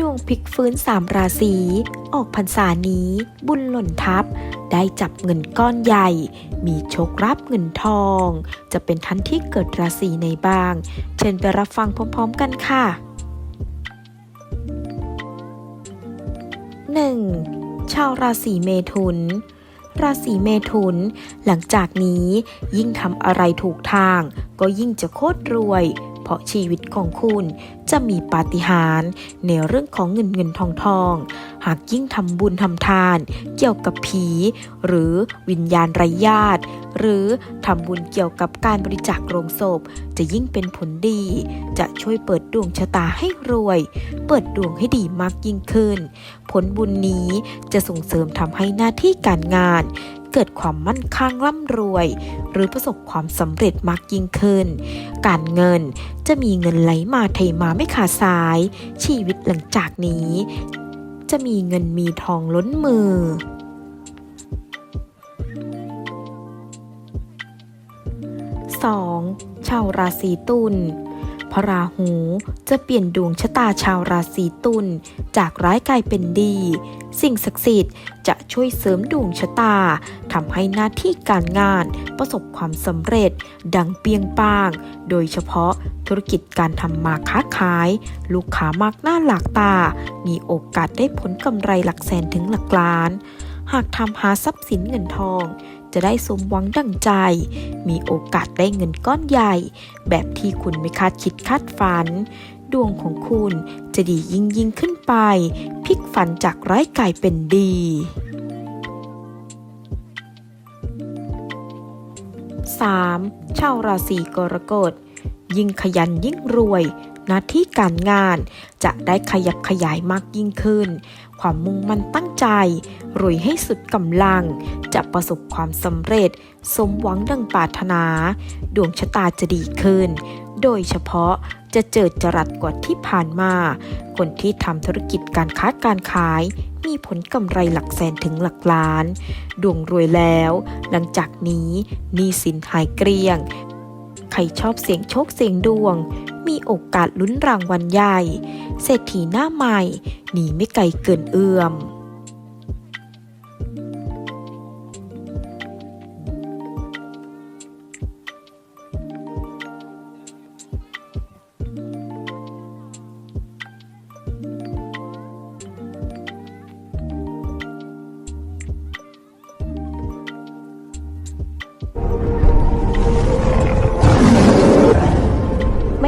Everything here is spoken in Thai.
ดวงพลิกฟื้นสามราศีออกพรรษานี้ บุญหล่นทับ ได้จับเงินก้อนใหญ่ มีโชครับเงินทอง จะเป็นท่านที่เกิดราศีในบ้าง เชิญไปรับฟังพร้อมๆกันค่ะ 1. ชาวราศีเมถุนราศีเมถุน หลังจากนี้ยิ่งทำอะไรถูกทาง ก็ยิ่งจะโคตรรวย ราะชีวิตของคุณจะมีปาฏิหาริย์ในเรื่องของเงินเงินทองทอง หากยิ่งทำบุญทำทาน เกี่ยวกับผี หรือวิญญาณไร้ญาติ หรือทำบุญเกี่ยวกับการบริจาคโรงศพ จะยิ่งเป็นผลดี จะช่วยเปิดดวงชะตาให้รวย เปิดดวงให้ดีมากยิ่งขึ้น ผลบุญนี้จะส่งเสริมทำให้หน้าที่การงาน เกิดความมั่นคงร่ำรวย หรือประสบความสำเร็จมากยิ่งขึ้น การเงินจะมีเงินไหลมาเทมาไม่ขาดสาย ชีวิตหลังจากนี้ จะมีเงินมีทองล้นมือ 2. ชาวราศีตุล พระราหูจะเปลี่ยนดวงชะตาชาวราศีตุลจากร้ายกลายเป็นดี สิ่งศักดิ์สิทธิ์จะช่วยเสริมดวงชะตาทำให้หน้าที่การงานประสบความสำเร็จ ดังเปียงป้าง โดยเฉพาะธุรกิจการทำมาค้าขาย ลูกค้ามากหน้าหลากตา มีโอกาสได้ผลกำไรหลักแสนถึงหลักล้าน หากทำหาทรัพย์สินเงินทอง จะได้สมหวังดั่งใจ มีโอกาสได้เงินก้อนใหญ่ แบบที่คุณไม่คาดคิดคาดฝัน ดวงของคุณจะดียิ่งยิ่งขึ้นไป พลิกฝันจากร้ายกลายเป็นดี 3. ชาวราศีกรกฎ ยิ่งขยันยิ่งรวย หน้าที่การงาน จะได้ขยับขยายมากยิ่งขึ้น ความมุ่งมั่นตั้งใจรวยให้สุดกำลัง จะประสบความสำเร็จ สมหวังดังปรารถนา ดวงชะตาจะดีขึ้น โดยเฉพาะจะเจิดจรัสกว่าที่ผ่านมา คนที่ทำธุรกิจการค้าการขาย มีผลกำไรหลักแสนถึงหลักล้าน ดวงรวยแล้ว หลังจากนี้หนี้สินหายเกลี้ยง ใครชอบเสียงโชคเสียงดวง มีโอกาสลุ้นรางวัลใหญ่ เศรษฐีหน้าใหม่หนีไม่ไกลเกินเอื้อม